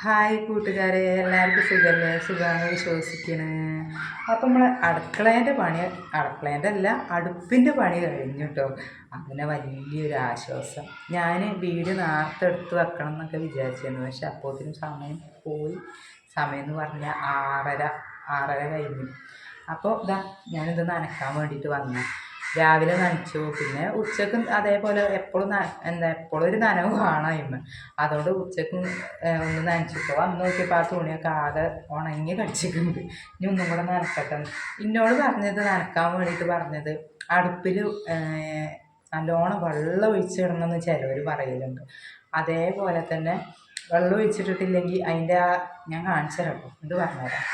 Hi കൂട്ടുകാരെ എല്ലാവർക്കും സുഖമല്ലേ സുഖമാണ് വിശ്വസിക്കണ്. അപ്പം നമ്മൾ അടുക്കളേന്റെ പണി അടുക്കളേന്റെ അല്ല അടുപ്പിന്റെ പണി കഴിഞ്ഞു കേട്ടോ അങ്ങനെ വലിയൊരു ആശ്വാസം. ഞാൻ വീട് നേരത്തെ എടുത്ത് വെക്കണം എന്നൊക്കെ വിചാരിച്ചിരുന്നു. പക്ഷെ അപ്പോഴത്തേനും സമയം പോയി. സമയം എന്ന് പറഞ്ഞാൽ ആറര ആറര കഴിഞ്ഞു. അപ്പോൾ ഇതാ ഞാനിത് നനക്കാൻ വേണ്ടിയിട്ട് വന്നു. രാവിലെ നനച്ചു. പിന്നെ ഉച്ചക്കും അതേപോലെ എപ്പോഴും എന്താ എപ്പോഴും ഒരു നനവ് കാണാം ഇന്ന് അതുകൊണ്ട് ഉച്ചക്കും ഒന്ന് നനച്ചിട്ടോ. അന്ന് നോക്കിയപ്പോൾ ആ തുണിയൊക്കെ ആകെ ഉണങ്ങി കടിച്ചിട്ടുണ്ട്. ഇനി ഒന്നും കൂടെ നനക്കട്ടെ. എന്നോട് പറഞ്ഞത് നനക്കാൻ വേണ്ടിയിട്ട് പറഞ്ഞത് അടുപ്പിൽ നല്ലോണം വെള്ളം ഒഴിച്ചിടണമെന്ന് ചിലവർ പറയലുണ്ട്. അതേപോലെ തന്നെ വെള്ളം ഒഴിച്ചിട്ടിട്ടില്ലെങ്കിൽ അതിന്റെ ആ ഞാൻ കാണിച്ചു തരാം ഇത് പറഞ്ഞുതരാം.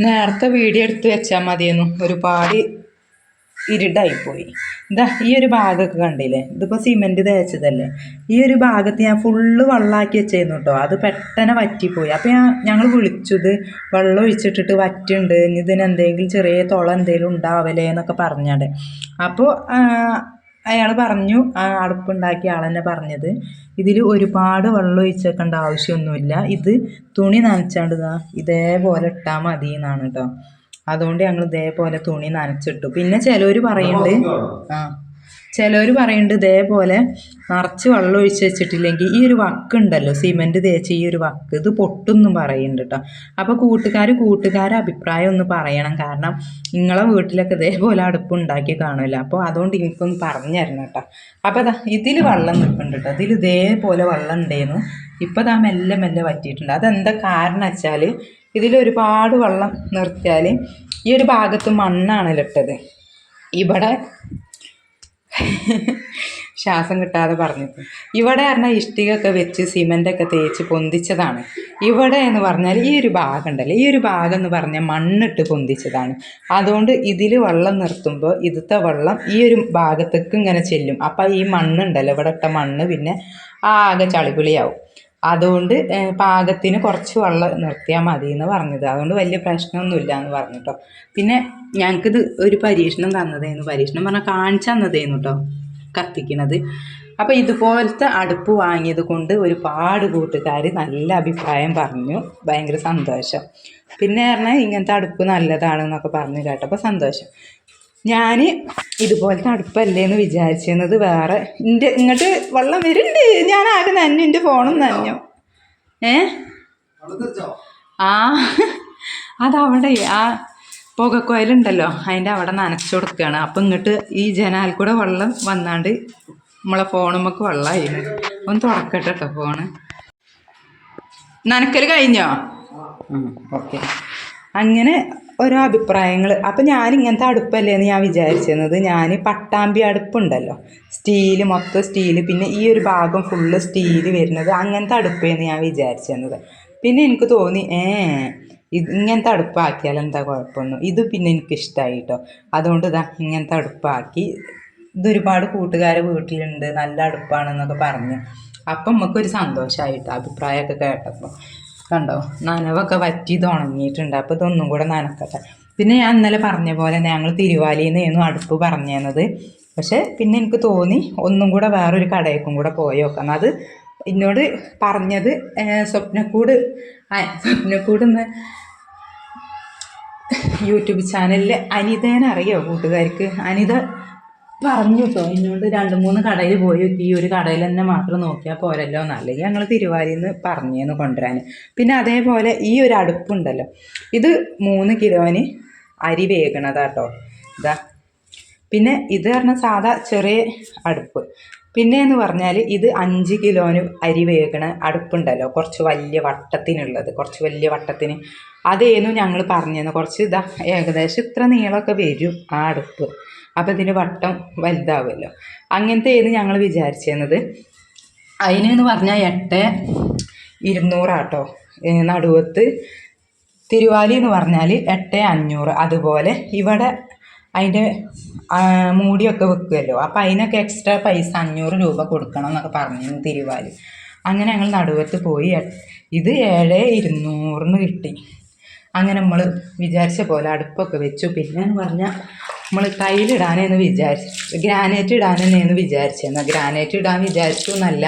നേരത്തെ വീഡിയോ എടുത്ത് വെച്ചാൽ മതിയെന്നു ഒരുപാട് ഇരുടായിപ്പോയി. ഇതാ ഈ ഒരു ഭാഗമൊക്കെ കണ്ടില്ലേ? ഇതിപ്പോൾ സിമെന്റ് തേച്ചതല്ലേ? ഈ ഒരു ഭാഗത്ത് ഞാൻ ഫുള്ള് വെള്ളമാക്കി വെച്ചായിരുന്നു കേട്ടോ അത് പെട്ടെന്ന് വറ്റിപ്പോയി. അപ്പോൾ ഞാൻ ഞങ്ങൾ വിളിച്ചത് വെള്ളം ഒഴിച്ചിട്ടിട്ട് വറ്റുണ്ട്. ഇനി ഇതിന് എന്തെങ്കിലും ചെറിയ തുള എന്തെങ്കിലും ഉണ്ടാവലേ എന്നൊക്കെ പറഞ്ഞാടെ അപ്പോൾ അയാൾ പറഞ്ഞു ആ അടുപ്പുണ്ടാക്കിയ ആൾ തന്നെ പറഞ്ഞത്. ഇതിൽ ഒരുപാട് വെള്ളം ഒഴിച്ചേക്കേണ്ട ആവശ്യമൊന്നുമില്ല. ഇത് തുണി നനച്ചാണ്ട് ഇതേപോലെ ഇട്ടാൽ മതി എന്നാണ് കേട്ടോ അതുകൊണ്ട് ഞങ്ങൾ ഇതേപോലെ തുണി നനച്ചിട്ടു. പിന്നെ ചിലവർ പറയുന്നുണ്ട് ആ ചിലവർ പറയുന്നുണ്ട് ഇതേപോലെ നിറച്ച് വെള്ളം ഒഴിച്ച് വെച്ചിട്ടില്ലെങ്കിൽ ഈ ഒരു വക്ക് ഉണ്ടല്ലോ സിമെന്റ് തേച്ച് ഈ ഒരു വക്ക് ഇത് പൊട്ടുന്നും പറയുന്നുണ്ട് കേട്ടോ അപ്പോൾ കൂട്ടുകാർ കൂട്ടുകാരെ അഭിപ്രായം ഒന്ന് പറയണം. കാരണം നിങ്ങളെ വീട്ടിലൊക്കെ ഇതേപോലെ അടുപ്പ് ഉണ്ടാക്കി കാണുമല്ലോ അപ്പോൾ അതുകൊണ്ട് എനിക്കൊന്ന് പറഞ്ഞു തരണം കേട്ടോ അപ്പോൾ അതാ ഇതിൽ വെള്ളം നിൽക്കുന്നുണ്ട് കേട്ടോ ഇതിൽ ഇതേപോലെ വെള്ളം ഉണ്ടായിരുന്നു ഇപ്പോൾ ഇതാ മെല്ലെ മെല്ലെ വറ്റിയിട്ടുണ്ട്. അതെന്താ കാരണം വെച്ചാൽ ഇതിൽ ഒരുപാട് വെള്ളം നിർത്തിയാൽ ഈ ഒരു ഭാഗത്ത് മണ്ണാണല്ലോ ഇട്ടത്. ഇവിടെ ശ്വാസം കിട്ടാതെ പറഞ്ഞു ഇവിടെ പറഞ്ഞാൽ ഇഷ്ടികയൊക്കെ വെച്ച് സിമെന്റൊക്കെ തേച്ച് പൊന്തിച്ചതാണ്. ഇവിടെ എന്ന് പറഞ്ഞാൽ ഈ ഒരു ഭാഗം ഉണ്ടല്ലോ ഈ ഒരു ഭാഗം എന്ന് പറഞ്ഞാൽ മണ്ണിട്ട് പൊന്തിച്ചതാണ്. അതുകൊണ്ട് ഇതിൽ വെള്ളം നിർത്തുമ്പോൾ ഇതിലത്തെ വെള്ളം ഈ ഒരു ഭാഗത്തേക്ക് ഇങ്ങനെ ചെല്ലും. അപ്പം ഈ മണ്ണുണ്ടല്ലോ ഇവിടെ ഇട്ട മണ്ണ് പിന്നെ ആകെ ചളിപിളിയാവും. അതുകൊണ്ട് പാകത്തിന് കുറച്ച് വെള്ളം നിർത്തിയാൽ മതി എന്ന് പറഞ്ഞത്. അതുകൊണ്ട് വലിയ പ്രശ്നമൊന്നുമില്ല എന്ന് പറഞ്ഞു കേട്ടോ പിന്നെ ഞങ്ങൾക്കിത് ഒരു പരീക്ഷണം തന്നതേന്നു. പരീക്ഷണം പറഞ്ഞാൽ കാണിച്ചു തന്നതേന്നു കേട്ടോ കത്തിക്കണത്. അപ്പോൾ ഇതുപോലത്തെ അടുപ്പ് വാങ്ങിയത് കൊണ്ട് ഒരുപാട് കൂട്ടുകാർ നല്ല അഭിപ്രായം പറഞ്ഞു. ഭയങ്കര സന്തോഷം. പിന്നെ പറഞ്ഞാൽ ഇങ്ങനത്തെ അടുപ്പ് നല്ലതാണെന്നൊക്കെ പറഞ്ഞു കേട്ടപ്പോൾ സന്തോഷം. ഞാൻ ഇതുപോലത്തെ അടുപ്പല്ലേ എന്ന് വിചാരിച്ചിരുന്നത്. വേറെ എന്റെ ഇങ്ങോട്ട് വെള്ളം വരുന്നുണ്ട്. ഞാൻ ആകെ നനഞ്ഞു. എന്റെ ഫോണും നനഞ്ഞു. ഏ? ആ അതവിടെ. ആ പുകക്കോയിലുണ്ടല്ലോ അതിന്റെ അവിടെ നനച്ചു കൊടുക്കുകയാണ്. അപ്പം ഇങ്ങോട്ട് ഈ ജനാൽ കൂടെ വെള്ളം വന്നാണ്ട് നമ്മളെ ഫോണുമ്മക്ക് വെള്ളമായിരുന്നു ഒന്ന് തുറക്കട്ടെ കേട്ടോ ഫോണ്. നനക്കൽ കഴിഞ്ഞോ? ഓക്കെ. അങ്ങനെ ഓരോ അഭിപ്രായങ്ങൾ അപ്പം ഞാൻ ഇങ്ങനത്തെ അടുപ്പല്ലേ എന്ന് ഞാൻ വിചാരിച്ചിരുന്നത് ഞാൻ പട്ടാമ്പി അടുപ്പുണ്ടല്ലോ. സ്റ്റീൽ മൊത്തം സ്റ്റീൽ പിന്നെ ഈ ഒരു ഭാഗം ഫുള്ള് സ്റ്റീൽ വരുന്നത് അങ്ങനത്തെ അടുപ്പേന്ന് ഞാൻ വിചാരിച്ചിരുന്നത് പിന്നെ എനിക്ക് തോന്നി ഏ ഇത് ഇങ്ങനത്തെ അടുപ്പാക്കിയാൽ എന്താ കുഴപ്പമൊന്നും? ഇത് പിന്നെ എനിക്ക് ഇഷ്ടമായി കേട്ടോ അതുകൊണ്ട് ഇതാ ഇങ്ങനത്തെ അടുപ്പാക്കി. ഇതൊരുപാട് കൂട്ടുകാരെ വീട്ടിലുണ്ട് നല്ല അടുപ്പാണെന്നൊക്കെ പറഞ്ഞു. അപ്പം നമുക്കൊരു സന്തോഷമായിട്ടോ അഭിപ്രായമൊക്കെ കേട്ടപ്പോൾ കണ്ടോ? നനവൊക്കെ വറ്റി ഇത് ഉണങ്ങിയിട്ടുണ്ട്. അപ്പോൾ ഇതൊന്നും കൂടെ നനക്കട്ടെ. പിന്നെ ഞാൻ ഇന്നലെ പറഞ്ഞ പോലെ ഞങ്ങൾ തിരുവാലിയിൽ നിന്നായിരുന്നു അടുപ്പ് പറഞ്ഞത് പക്ഷേ പിന്നെ എനിക്ക് തോന്നി ഒന്നും കൂടെ വേറൊരു കടയേക്കും കൂടെ പോയി നോക്കാം. അത് എന്നോട് പറഞ്ഞത് സ്വപ്നക്കൂട് സ്വപ്നക്കൂട് എന്ന് യൂട്യൂബ് ചാനലിൽ അനിതേനെ അറിയോ കൂട്ടുകാർക്ക് അനിത പറഞ്ഞു കേട്ടോ എന്നോട് രണ്ട് മൂന്ന് കടയിൽ പോയി ഈ ഒരു കടയിൽ തന്നെ മാത്രം നോക്കിയാൽ പോരല്ലോ എന്നല്ലെങ്കിൽ ഞങ്ങൾ തിരുവാലിയിൽ നിന്ന് പറഞ്ഞേന്ന് കൊണ്ടുവരാൻ പിന്നെ അതേപോലെ ഈ ഒരു അടുപ്പുണ്ടല്ലോ. ഇത് മൂന്ന് കിലോന് അരി വേകണതാട്ടോ ഇതാ. പിന്നെ ഇത് പറഞ്ഞാൽ സാധാ ചെറിയ അടുപ്പ്. പിന്നെ എന്ന് പറഞ്ഞാൽ ഇത് അഞ്ച് കിലോന് അരി വേകണ അടുപ്പുണ്ടല്ലോ കുറച്ച് വലിയ വട്ടത്തിനുള്ളത് കുറച്ച് വലിയ വട്ടത്തിന്. അതേന്നു ഞങ്ങൾ പറഞ്ഞിരുന്നു കുറച്ച് ഇതാ ഏകദേശം ഇത്ര നീളമൊക്കെ വരും ആ അടുപ്പ്. അപ്പോൾ ഇതിന് വട്ടം വലുതാവുമല്ലോ അങ്ങനത്തെ ഏത് ഞങ്ങൾ വിചാരിച്ചിരുന്നത് അതിനെന്ന് പറഞ്ഞാൽ എട്ട് ഇരുന്നൂറാട്ടോ. നടുവത്ത് തിരുവാലി എന്ന് പറഞ്ഞാൽ എട്ട് അഞ്ഞൂറ്. അതുപോലെ ഇവിടെ അതിന്റെ മൂടിയൊക്കെ വെക്കുമല്ലോ അപ്പം അതിനൊക്കെ എക്സ്ട്രാ പൈസ അഞ്ഞൂറ് രൂപ കൊടുക്കണം എന്നൊക്കെ പറഞ്ഞിരുന്നു തിരുവാലി. അങ്ങനെ ഞങ്ങൾ നടുവത്ത് പോയി. ഇത് ഏഴ് ഇരുന്നൂറിന് കിട്ടി. അങ്ങനെ നമ്മൾ വിചാരിച്ച പോലെ അടുപ്പൊക്കെ വെച്ചു. പിന്നെ എന്ന് പറഞ്ഞാൽ നമ്മൾ കയ്യിലിടാനെന്ന് വിചാരിച്ചു ഗ്രാനൈറ്റ് ഇടാനെന്ന് വിചാരിച്ചിരുന്നു ഗ്രാനൈറ്റ് ഇടാൻ വിചാരിച്ചു എന്നല്ല.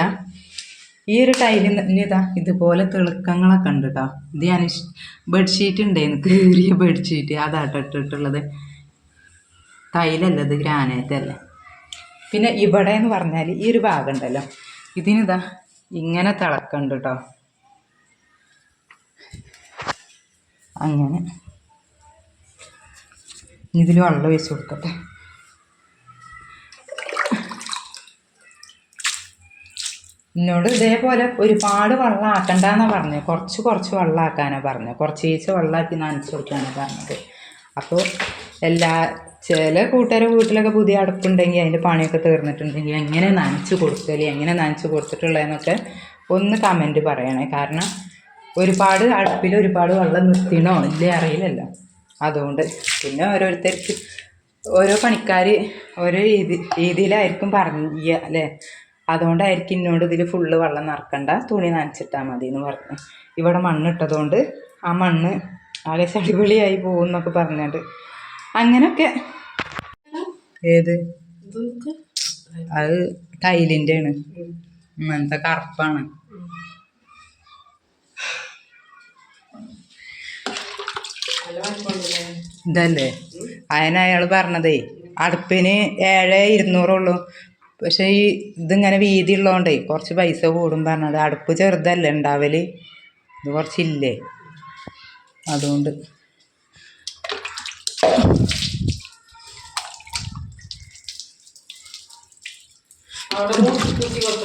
ഈ ഒരു ടൈലിന് ഇതാ ഇതുപോലെ തിളക്കങ്ങളൊക്കെ ഉണ്ട് കേട്ടോ ഇത് ഞാൻ ബെഡ്ഷീറ്റ് ഉണ്ടായിരുന്നു കീറിയ ബെഡ്ഷീറ്റ്. അതാട്ടോ ഇട്ടിട്ടുള്ളത്. ടൈലല്ല ഇത്? ഗ്രാനൈറ്റല്ല പിന്നെ ഇവിടെ എന്ന് പറഞ്ഞാൽ ഈ ഒരു ഭാഗം ഉണ്ടല്ലോ ഇതിനിതാ ഇങ്ങനെ തിളക്കുന്നുണ്ട് കേട്ടോ അങ്ങനെ. ഇതിൽ വെള്ളം ഒഴിച്ച് കൊടുക്കട്ടെ. എന്നോട് ഇതേപോലെ ഒരുപാട് വെള്ളം ആക്കണ്ടെന്നാണ് പറഞ്ഞത് കുറച്ച് കുറച്ച് വെള്ളം ആക്കാനാണ് പറഞ്ഞത് കുറച്ച് ഈച്ച വെള്ളമാക്കി നനച്ച് കൊടുക്കാനാണ് പറഞ്ഞത്. അപ്പോൾ എല്ലാ ചില കൂട്ടുകാരെ വീട്ടിലൊക്കെ പുതിയ അടുപ്പുണ്ടെങ്കിൽ അതിന്റെ പണിയൊക്കെ തീർന്നിട്ടുണ്ടെങ്കിൽ എങ്ങനെ നനച്ച് കൊടുക്കൽ എങ്ങനെ നനച്ച് കൊടുത്തിട്ടുള്ളതെന്നൊക്കെ ഒന്ന് കമന്റ് പറയണേ. കാരണം ഒരുപാട് അടുപ്പിൽ ഒരുപാട് വെള്ളം നിർത്തിണോ ഇല്ലേ അറിയില്ലല്ലോ. അതുകൊണ്ട് പിന്നെ ഓരോരുത്തർക്ക് ഓരോ പണിക്കാർ ഓരോ രീതി രീതിയിലായിരിക്കും പറഞ്ഞ അല്ലേ? അതുകൊണ്ടായിരിക്കും എന്നോട് ഇതിൽ ഫുള്ള് വെള്ളം നിറക്കണ്ട തുണി നനച്ചിട്ടാൽ മതി എന്ന് പറഞ്ഞു. ഇവിടെ മണ്ണിട്ടതുകൊണ്ട് ആ മണ്ണ് ആകെ ചടിപൊളിയായി പോകും എന്നൊക്കെ പറഞ്ഞിട്ട് അങ്ങനെയൊക്കെ ഏത്? അത് ടൈലിന്റെ ആണ് അങ്ങനത്തെ കറുപ്പാണ്. ഇതല്ലേ? അതിന് അയാൾ പറഞ്ഞതേ അടുപ്പിന് ഏഴ് ഇരുന്നൂറുള്ളൂ. പക്ഷെ ഈ ഇതിങ്ങനെ വീതി ഉള്ളതുകൊണ്ടേ കുറച്ച് പൈസ കൂടും പറഞ്ഞത്. അടുപ്പ് ചെറുതല്ലേ ഉണ്ടാവൽ? ഇത് കുറച്ചില്ലേ? അതുകൊണ്ട്.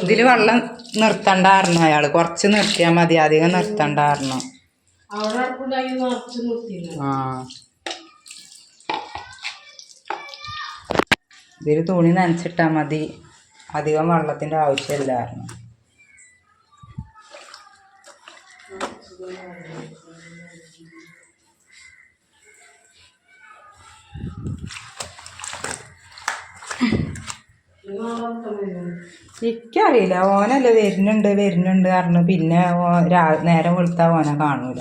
ഇതിൽ വെള്ളം നിർത്തണ്ടായിരുന്നു അയാൾ കുറച്ച് നിർത്തിയാൽ മതി. അധികം നിർത്തണ്ടായിരുന്നു ആ. ഇതിൽ തുണി നനച്ചിട്ടാൽ മതി. അധികം വെള്ളത്തിന്റെ ആവശ്യമില്ലായിരുന്നു എനിക്കറിയില്ല. ഓനല്ല വരുന്നുണ്ട് വരുന്നുണ്ട് പറഞ്ഞു. പിന്നെ നേരം വെളുത്താൽ ഓനെ കാണൂല.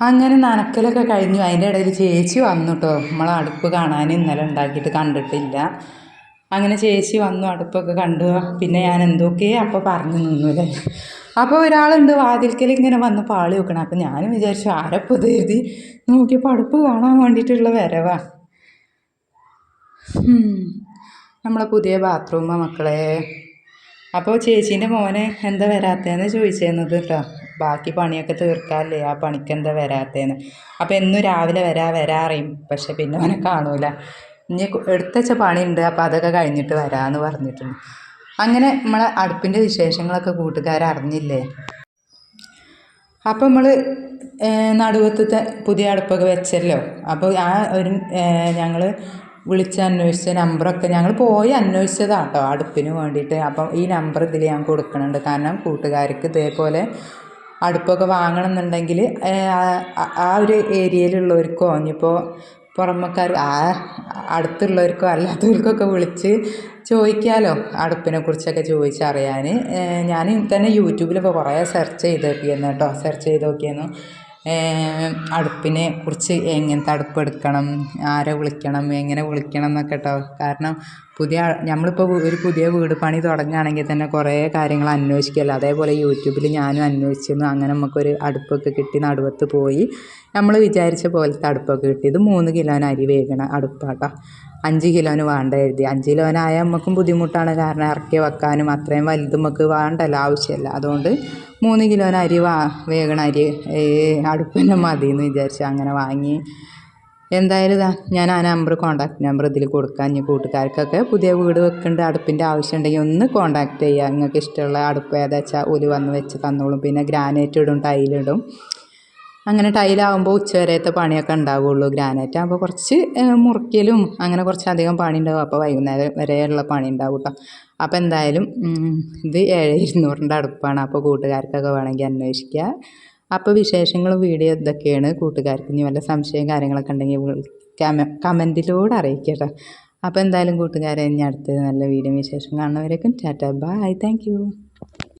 അങ്ങനെ നനക്കലൊക്കെ കഴിഞ്ഞു. അതിന്റെ ഇടയിൽ ചേച്ചി വന്നു കേട്ടോ നമ്മളെ അടുപ്പ് കാണാൻ ഇന്നലെ ഉണ്ടാക്കിയിട്ട് കണ്ടിട്ടില്ല. അങ്ങനെ ചേച്ചി വന്നു അടുപ്പൊക്കെ കണ്ടു. പിന്നെ ഞാൻ എന്തൊക്കെ അപ്പോൾ പറഞ്ഞു നിന്നു അല്ലേ? അപ്പോൾ ഒരാളുണ്ട് വാതിൽക്കൽ ഇങ്ങനെ വന്ന് പാളി വെക്കണം. അപ്പം ഞാനും വിചാരിച്ചു ആരപ്പോൾ ഇത് എഴുതി? നോക്കിയപ്പോൾ അടുപ്പ് കാണാൻ വേണ്ടിയിട്ടുള്ള വരവാ. നമ്മളെ പുതിയ ബാത്റൂമ മക്കളെ. അപ്പോൾ ചേച്ചീന്റെ മോനെ എന്താ വരാത്തതെന്ന് ചോദിച്ചിരുന്നത് കേട്ടോ ബാക്കി പണിയൊക്കെ തീർക്കാല്ലേ ആ പണിക്ക് എന്താ വരാത്തതെന്ന് അപ്പോൾ എന്നും രാവിലെ വരാ വരാ അറിയും പക്ഷെ പിന്നെ അവനെ കാണൂല. ഇനി എടുത്തച്ച പണിയുണ്ട് അപ്പോൾ അതൊക്കെ കഴിഞ്ഞിട്ട് വരാമെന്ന് പറഞ്ഞിട്ടുണ്ട്. അങ്ങനെ നമ്മളെ അടുപ്പിന്റെ വിശേഷങ്ങളൊക്കെ കൂട്ടുകാർ അറിഞ്ഞില്ലേ അപ്പോൾ നമ്മൾ നടുവത്തത്തെ പുതിയ അടുപ്പൊക്കെ വെച്ചല്ലോ. അപ്പോൾ ആ ഒരു ഞങ്ങൾ വിളിച്ച് അന്വേഷിച്ച നമ്പറൊക്കെ ഞങ്ങൾ പോയി അന്വേഷിച്ചതാണ് കേട്ടോ അടുപ്പിന് വേണ്ടിയിട്ട്. അപ്പം ഈ നമ്പർ ഇതിൽ ഞാൻ കൊടുക്കുന്നുണ്ട് കാരണം കൂട്ടുകാർക്ക് ഇതേപോലെ അടുപ്പൊക്കെ വാങ്ങണമെന്നുണ്ടെങ്കിൽ ആ ഒരു ഏരിയയിലുള്ളവർക്കോ ഇനിയിപ്പോൾ പുറമക്കാർ ആ അടുത്തുള്ളവർക്കോ അല്ലാത്തവർക്കൊക്കെ വിളിച്ച് ചോദിക്കാമല്ലോ അടുപ്പിനെ കുറിച്ചൊക്കെ ചോദിച്ചറിയാൻ ഞാൻ തന്നെ യൂട്യൂബിലൊക്കെ കുറേ സെർച്ച് ചെയ്ത് നോക്കിയിരുന്നു കേട്ടോ. സെർച്ച് ചെയ്ത് നോക്കിയിരുന്നു അടുപ്പിനെ കുറിച്ച് എങ്ങനത്തെ അടുപ്പ് എടുക്കണം ആരെ വിളിക്കണം എങ്ങനെ വിളിക്കണം എന്നൊക്കെ കേട്ടോ കാരണം പുതിയ നമ്മളിപ്പോൾ ഒരു പുതിയ വീട് പണി തുടങ്ങുകയാണെങ്കിൽ തന്നെ കുറേ കാര്യങ്ങൾ അന്വേഷിക്കുമല്ലോ അതേപോലെ യൂട്യൂബിൽ ഞാനും അന്വേഷിച്ചിരുന്നു. അങ്ങനെ നമുക്കൊരു അടുപ്പൊക്കെ കിട്ടി നടുവത്ത് പോയി. നമ്മൾ വിചാരിച്ച പോലത്തെ അടുപ്പൊക്കെ കിട്ടി. ഇത് മൂന്ന് കിലോന് അരി വേകണ അടുപ്പാട്ടോ. അഞ്ച് കിലോന് വേണ്ട എഴുതി അഞ്ച് കിലോനായാൽ നമുക്കും ബുദ്ധിമുട്ടാണ്. കാരണം ഇറക്കി വെക്കാനും അത്രയും വലുത് നമുക്ക് വേണ്ടല്ലോ ആവശ്യമില്ല. അതുകൊണ്ട് മൂന്ന് കിലോന് അരി വാ വേകണ അരി അടുപ്പ് തന്നെ മതി എന്ന് വിചാരിച്ച് അങ്ങനെ വാങ്ങി. എന്തായാലും ഇതാ ഞാൻ ആ നമ്പർ കോൺടാക്ട് നമ്പർ ഇതിൽ കൊടുക്കാം. ഇനി കൂട്ടുകാർക്കൊക്കെ പുതിയ വീട് വെക്കേണ്ട അടുപ്പിന്റെ ആവശ്യം ഉണ്ടെങ്കിൽ ഒന്ന് കോൺടാക്ട് ചെയ്യുക. നിങ്ങൾക്ക് ഇഷ്ടമുള്ള അടുപ്പ് ഏതാ വെച്ചാൽ ഒരു വന്ന് വെച്ച് തന്നോളും. പിന്നെ ഗ്രാനൈറ്റ് ഇടും ടൈലിടും അങ്ങനെ ടൈലാകുമ്പോൾ ഉച്ചവരത്തെ പണിയൊക്കെ ഉണ്ടാവുള്ളൂ. ഗ്രാനൈറ്റ് ആകുമ്പോൾ കുറച്ച് മുറിക്കലും അങ്ങനെ കുറച്ചധികം പണി ഉണ്ടാവും അപ്പോൾ വൈകുന്നേരം വരെയുള്ള പണി ഉണ്ടാവും കേട്ടോ അപ്പോൾ എന്തായാലും ഇത് ഏഴ് ഇരുന്നൂറിന്റെ അടുപ്പാണ്. അപ്പോൾ കൂട്ടുകാർക്കൊക്കെ വേണമെങ്കിൽ അന്വേഷിക്കുക അപ്പോൾ വിശേഷങ്ങളും വീഡിയോ ഇതൊക്കെയാണ്. കൂട്ടുകാർക്ക് ഇനി വല്ല സംശയം കാര്യങ്ങളൊക്കെ ഉണ്ടെങ്കിൽ കമന്റിലൂടെ അറിയിക്കുക കേട്ടോ അപ്പോൾ എന്തായാലും കൂട്ടുകാരെ ഇനി അടുത്തത് നല്ല വീഡിയോ വിശേഷം കാണുന്നവരേക്കും ടാറ്റ ബൈ താങ്ക്